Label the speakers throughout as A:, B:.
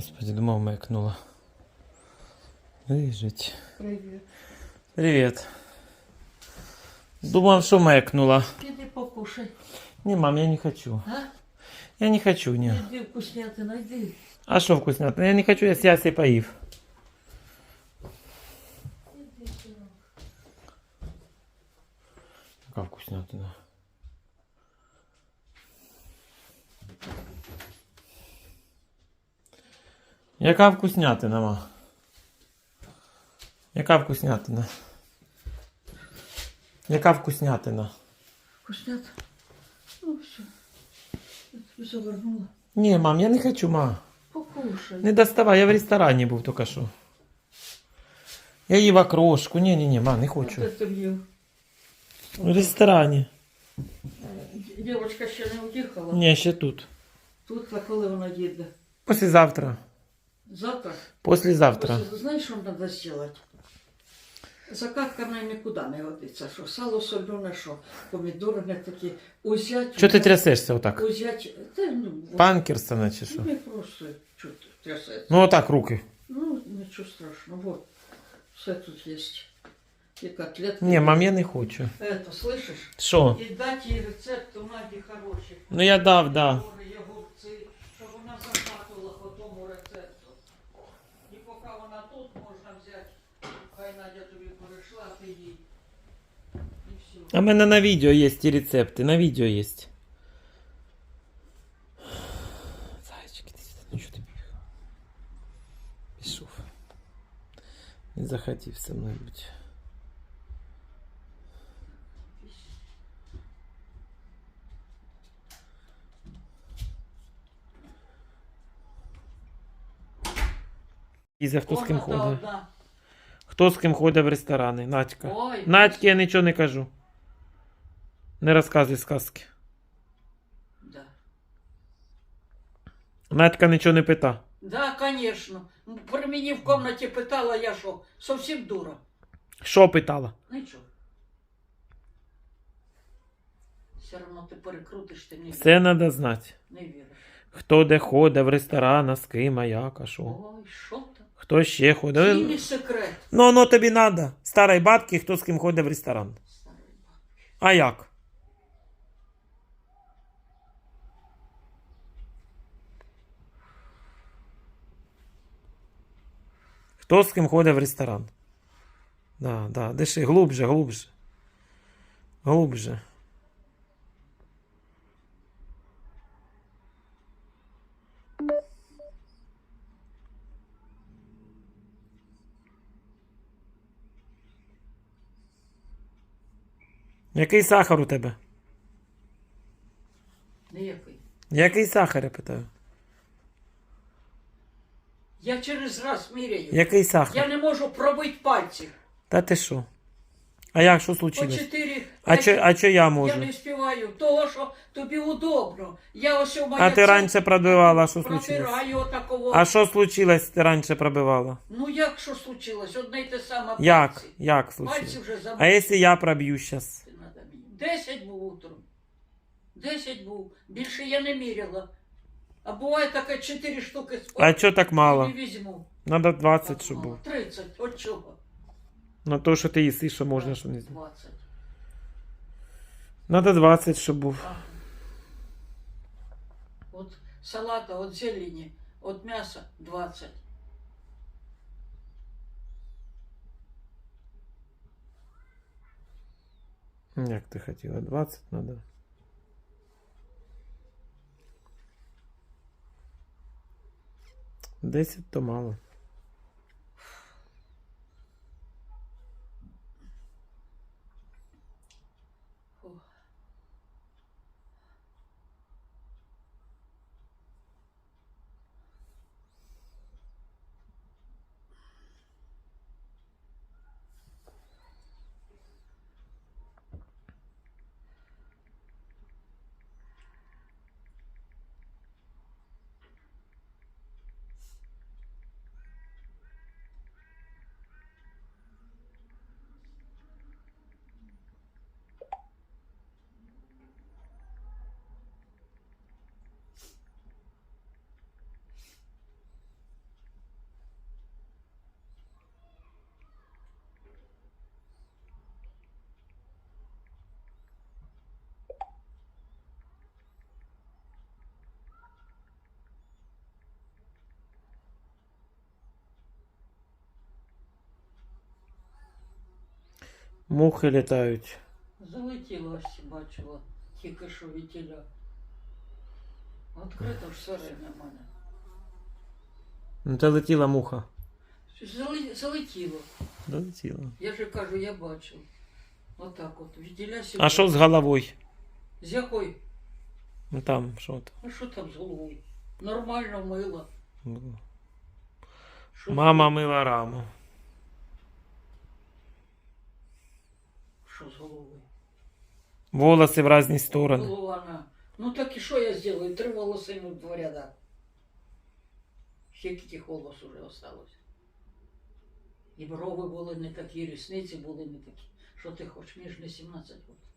A: Господи, думав, мекнула. Лежить.
B: Привіт.
A: Привіт. Думав, що мекнула.
B: Іди покушай.
A: Не, мам, я не хочу.
B: А?
A: Я не хочу, не.
B: Іди вкусняти, найди.
A: А що вкуснятина? Я не хочу, я сяси поїв. Яка вкуснятина? Яка вкуснятина, ма? Яка вкуснятина? Яка вкуснятина?
B: Вкуснят? Ну все. Я завернула.
A: Ні, мам, я не хочу, ма.
B: Покушай.
A: Не доставай, я в ресторані був тільки що. Я їв окрошку. Ні, ні, ні, ма, не хочу.
B: Їв?
A: В ресторані.
B: Дівчинка ще не уїхала.
A: Ні, ще тут.
B: Тут, а коли вона їде?
A: Послезавтра.
B: Завтра?
A: Послезавтра.
B: Ось, Знаєш, що треба зробити? Закатка нам нікуди не годиться. Що сало солене, що помідори не такі. Узять.
A: Чого ти трясешся отак?
B: Узять. Та, ну,
A: Панкерсона чи що?
B: Не просто чого трясеться.
A: Ну отак руки.
B: Ну, нічого страшного. Вот. Все тут є. І котлетки.
A: Ні, мам, я не хочу.
B: Это, слышиш?
A: Що?
B: І дати їй рецепт у Наді хороший.
A: Ну я дав, да.
B: Надя тобі перейшла, а ти їй. І все.
A: А в мене на відео є ті рецепти, на відео є. Зайчики, ти сюди, ну що ти біг? Пішов. Не захотів со мною бути. Ізя, хто з ким
B: Кожна та
A: ходить?
B: одна.
A: Хто з ким ходить в ресторани? Надька.
B: Ой.
A: Надьки я нічого не кажу. Не розказуй сказки.
B: Да.
A: Надька нічого не пита.
B: Да, конечно. При мені в комнаті питала, я що, совсем дура.
A: Що питала?
B: Нічого. Все одно ти перекрутиш, ти не віриш.
A: Все треба знати.
B: Не віриш.
A: Хто де ходить в ресторан, з ким, а як, а що.
B: Ой, що там?
A: Хто ще ходить.
B: Цілий секрет.
A: Ну, воно тобі треба. Старої бабки, хто з ким ходить в ресторан.
B: Старий бабки.
A: А як? Хто з ким ходить в ресторан? Да, да, диши, глубже, глубже. Глубже. Який сахар у тебе?
B: Ніякий.
A: Який сахар, я питаю?
B: Я через раз міряю.
A: Який сахар?
B: Я не можу пробити пальці.
A: Та ти що? А як що
B: По
A: случилось?
B: чотири.
A: А чо, а чо я
B: Я
A: можу?
B: не співаю того, що тобі удобно. Я ось у мене
A: А ти раніше пробивала, що случилось?
B: протираю отакого.
A: А що случилось, ти раніше пробивала?
B: Ну як що случилось? Одне й те саме
A: Як?
B: пальці.
A: Як
B: Пальці
A: случилось?
B: вже
A: А
B: замовили.
A: якщо я проб'ю зараз?
B: Десять був утром. Десять був. Більше я не міряла. А буває таке чотири штуки з
A: А чо так мало?
B: Не візьму.
A: Надо 20, щоб було.
B: 30. От чого?
A: На то, що ти їси, що можна, що не знаю.
B: 20.
A: Надо 20, щоб був.
B: Ага. От салата, от зелені, от м'яса 20.
A: Як ти хотіла? 20 надо. Десять то мало. Мухи літають.
B: Залетіла ось бачила, тільки що вітіля. Відкрито ж сирена в мене.
A: Ну та летіла муха.
B: Зали- Залетіло.
A: Долетіла.
B: Я же кажу, я бачив. Отак от. Вітіля сюди.
A: А що з головою?
B: З якої?
A: Ну там, що там?
B: А що там з головою? Нормально мила.
A: було?
B: Що
A: Мама мила раму.
B: Що з головою?
A: Волоси в різні сторони.
B: Голова на. Ну так і що я зроблю? Три волосини в два ряда. Ще тих волос уже осталось. І брови були не такі, рісниці були не такі. Що ти хочеш? Мені ж не 17 років.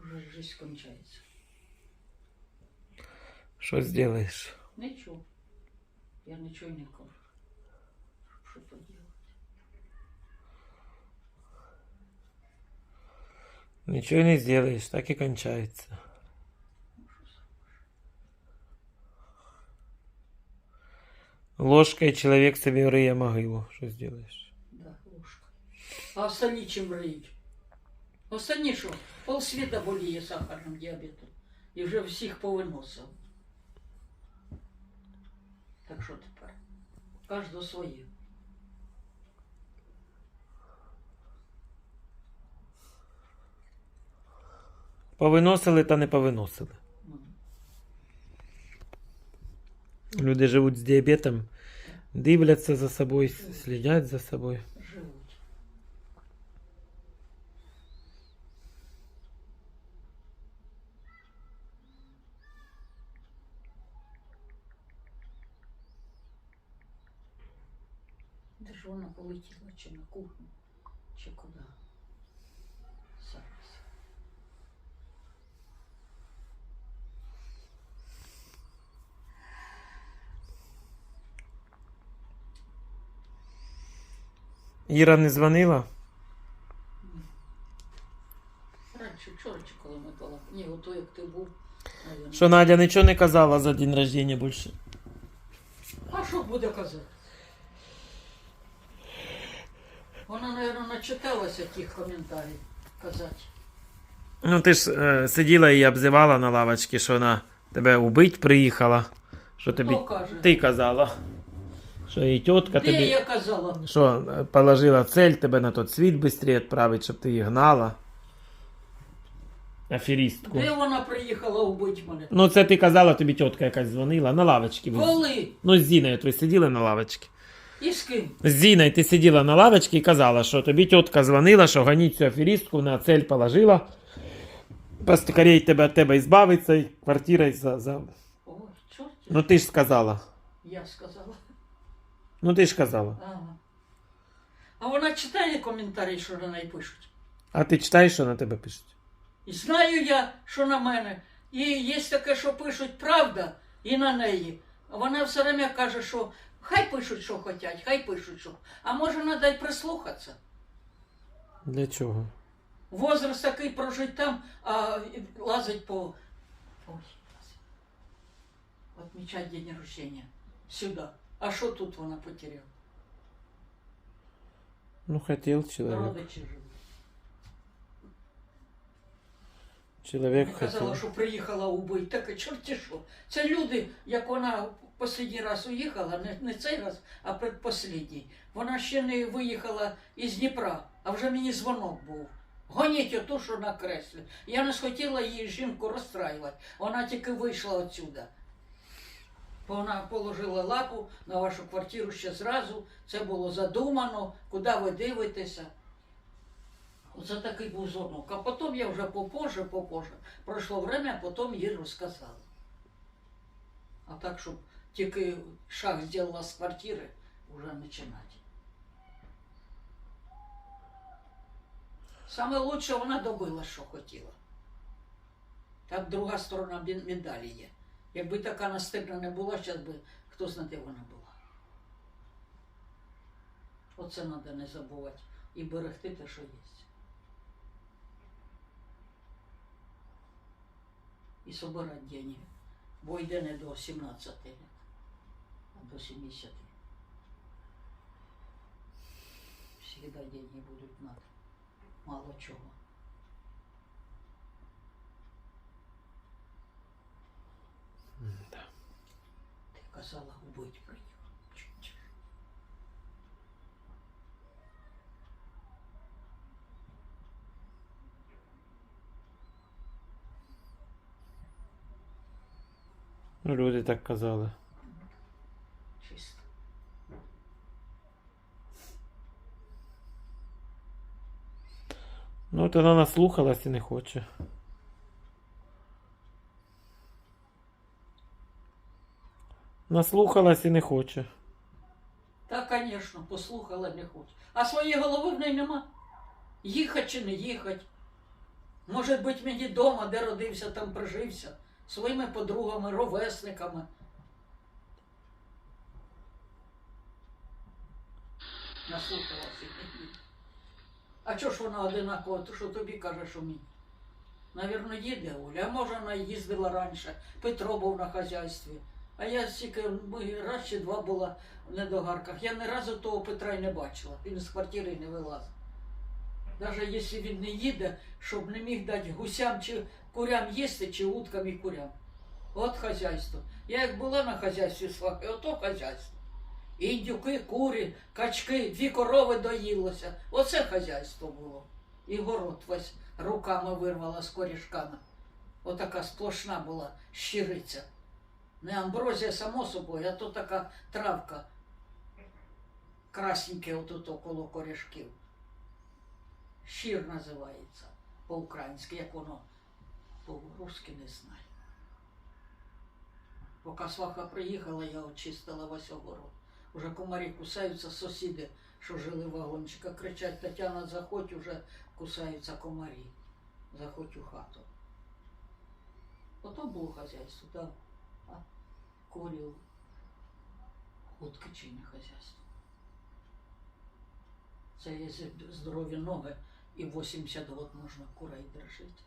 B: Вже життя кончається.
A: Що зробиш?
B: Нічого. Я нічого не кажу. Що поділати?
A: Нічого не зробиш, так і кончається. Ложкою чоловік собі риє могилу. Що зробиш?
B: Да, ложка. А останні чим риють? Останні що? Полсвіта боліє сахарним діабетом. І вже всіх повиносив. Так що тепер? Кожного своє.
A: Повиносили та не повиносили. Люди живуть з діабетом, дивляться за собою, слідять за собою.
B: живуть. Де ж вона полетіла, чи на кухню, чи куди? Зараз.
A: Іра не дзвонила?
B: Раніше вчора чи коли ми. Ні, ото як ти був. наверно.
A: Що Надя нічого не казала за день рождения більше.
B: А що буде казати? Вона, мабуть, начиталася тих коментарів казати.
A: Ну ти ж е, сиділа і обзивала на лавочці, що вона тебе убить приїхала. Що тобі
B: каже?
A: ти казала. Що і тітка
B: Де
A: тобі.
B: я казала?
A: Що положила цель тебе на тот світ швидше відправити, щоб ти її гнала. Аферістку.
B: Де вона приїхала вбити мене?
A: Ну, це ти казала, тобі тітка якась дзвонила на лавочці. ви-
B: Коли?
A: Ну, з Зіною ви сиділи на лавочці.
B: І з ким?
A: З Зіною ти сиділа на лавочці і казала, що тобі тітка дзвонила, що ганіть цю аферістку, на цель положила. Поскорей тебе від тебе ізбавиться, і квартира за, за...
B: Ой, чорт.
A: Ну ти ж сказала.
B: Я сказала.
A: Ну ти ж казала.
B: Ага. А вона читає коментарі, що на неї пишуть.
A: А ти читаєш, що на тебе пишуть?
B: І знаю я, що на мене. І є таке, що пишуть правда і на неї. А вона все время каже, що хай пишуть, що хочуть, хай пишуть, що. А може, треба й прислухатися.
A: Для чого?
B: Возраст такий прожить там, а лазить по. Ой, Отмічати день рождения. Сюди. А що тут вона потеряла?
A: Ну, хотів чоловік.
B: Родичі живуть. Казала, що приїхала убити. Так, а чорті що. Це люди, як вона останній раз уїхала, не, не цей раз, а предпослідній. Вона ще не виїхала із Дніпра, а вже мені дзвонок був. Гоніть оту, що на креслі. Я не схотіла її жінку розстраювати. Вона тільки вийшла отсюда. Вона положила лапу на вашу квартиру ще зразу. Це було задумано, куди ви дивитеся. Оце такий був дзвонок. А потім я вже попозже, попозже. Пройшло время, а потім їй розказала. А так, щоб тільки шаг зробила з квартири, вже починати. Саме лучше вона добила, що хотіла. Так друга сторона медалі є. Якби така настигна не була, зараз би хто знає, де вона була. Оце треба не забувати і берегти те, що є. І собирати деньги. Бо йде не до 17 лет, а до 70. Всегда деньги будуть надо. мало чого.
A: Да.
B: Ти казала, убить приїхав. Чуть.
A: Ну, люди так казали.
B: Чисто.
A: Ну, от вона наслухалась і не хоче. Наслухалась і не хоче.
B: Та, звісно, послухала не хоче. А своєї голови в неї нема. Їхать чи не їхать. Може бути, мені вдома, де родився, там прижився. Своїми подругами, ровесниками. Наслухалася. А чого ж вона одинакова? То що тобі каже, що мені? Навірно, їде Оля. А може вона їздила раніше. Петро був на хазяйстві. А я стільки ми раз чи два була в недогарках. Я ні разу того Петра й не бачила. Він з квартири не вилазив. Навіть якщо він не їде, щоб не міг дати гусям чи курям їсти, чи уткам і курям. От хазяйство. Я як була на хазяйстві свахи, ото хазяйство. Індюки, курі, качки, дві корови доїлося. Оце хазяйство було. І город весь руками вирвала з корішками. Отака сплошна була щириця. Не амброзія, само собою, а то така травка. Красненьке отут около корішків. Щір називається по-українськи, як воно по-русски не знаю. Поки сваха приїхала, я очистила весь огород. Уже комарі кусаються сусіди, що жили в вагончиках, кричать, Тетяна, заходь, уже кусаються комарі. Заходь у хату. Ото було хазяйство, так. А курів, утки чи не хазяйство. Це з- здорові ноги і 80 років можна курей держати.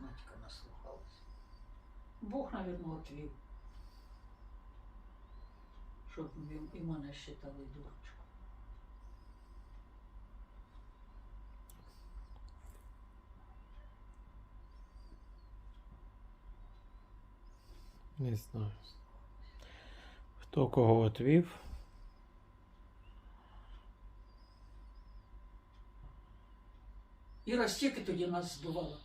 B: Надька наслухалась. Бог, навірно, отвів. Щоб і- мене считали дурочку.
A: Не знаю. Хто кого отвів.
B: Іра стільки тоді нас здувала.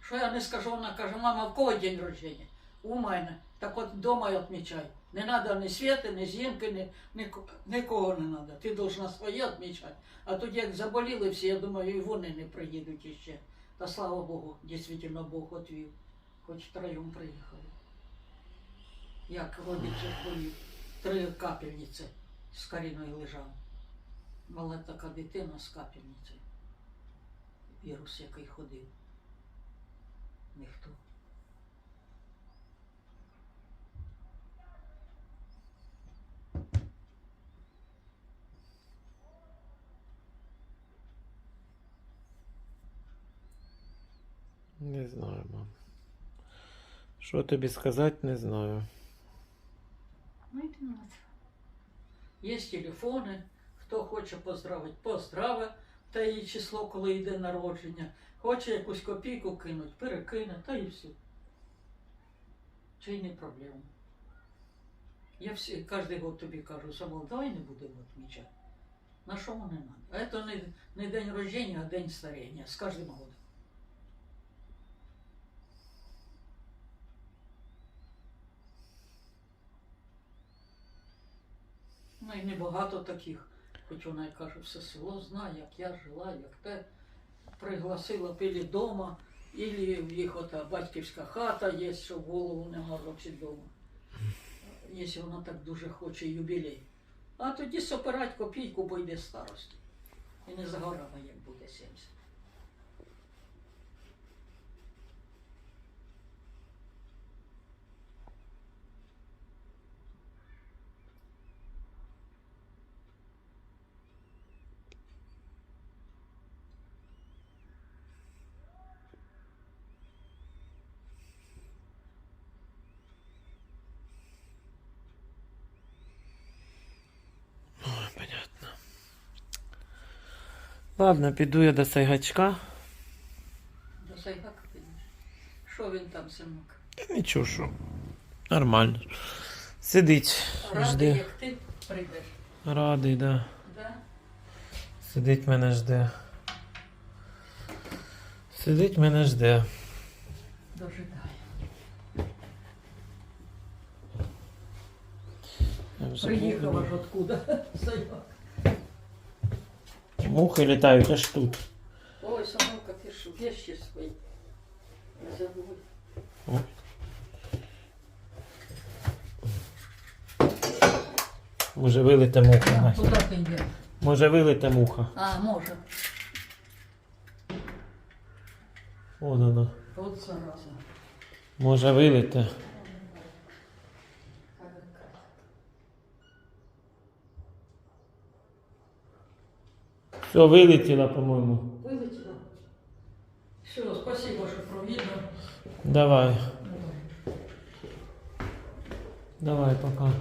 B: Що я не скажу, вона каже, мама, в кого день рождения? У мене. Так от вдома й відмічай. Не треба ні Світи, ні Зінки, ні, ні, нікого не треба. Ти должна своє відмічати. А тоді, як заболіли всі, я думаю, і вони не приїдуть іще. Та слава Богу, дійсно Бог отвів. Хоч втроєм приїхали. Як родичів болів. Три капельниці з Каріною лежав. Мала така дитина з капельницею. Вірус, який ходив. Ніхто.
A: Не знаю, мам. Що тобі сказати, не знаю.
B: Ну, йди на це. Є телефони, хто хоче поздравити, поздравить та її число, коли йде народження. Хоче якусь копійку кинуть, перекине, та і все. Й не проблема. Я всі, кожен год тобі кажу, Самол, давай не будемо відмічати. На що не треба? А це не, не день рождення, а день старіння. З кожним годом. Ну і небагато таких, хоч вона й каже, все село знає, як я жила, як те. Пригласила пилі дома, ілі в їх ота батьківська хата є, що в голову не морочить вдома. Якщо вона так дуже хоче юбілей. А тоді сопирать копійку, бо йде старості. І не загорала, як буде 70.
A: Ладно, піду я до сайгачка.
B: До Сайгака підеш. Що він там, синок?
A: Та Нічого, що. Нормально. Сидить.
B: Радий,
A: Жде.
B: як ти прийдеш.
A: Радий, да.
B: Да?
A: Сидить мене жде. Сидить мене жде. Я вже
B: Приїхав
A: буду.
B: аж откуда. Сайгак.
A: Мухи літають аж тут.
B: Ой, сынок, ти ж вещи свої. Забудь.
A: О. Може вилите муха. Настя.
B: Куди ти йдеш?
A: Може вилите муха.
B: А, може.
A: Вон воно.
B: От зараза.
A: Може вилите. Все, вилетіла, по-моєму.
B: Вилетіла. Все, спасибо, що провідно.
A: Давай. Давай, пока.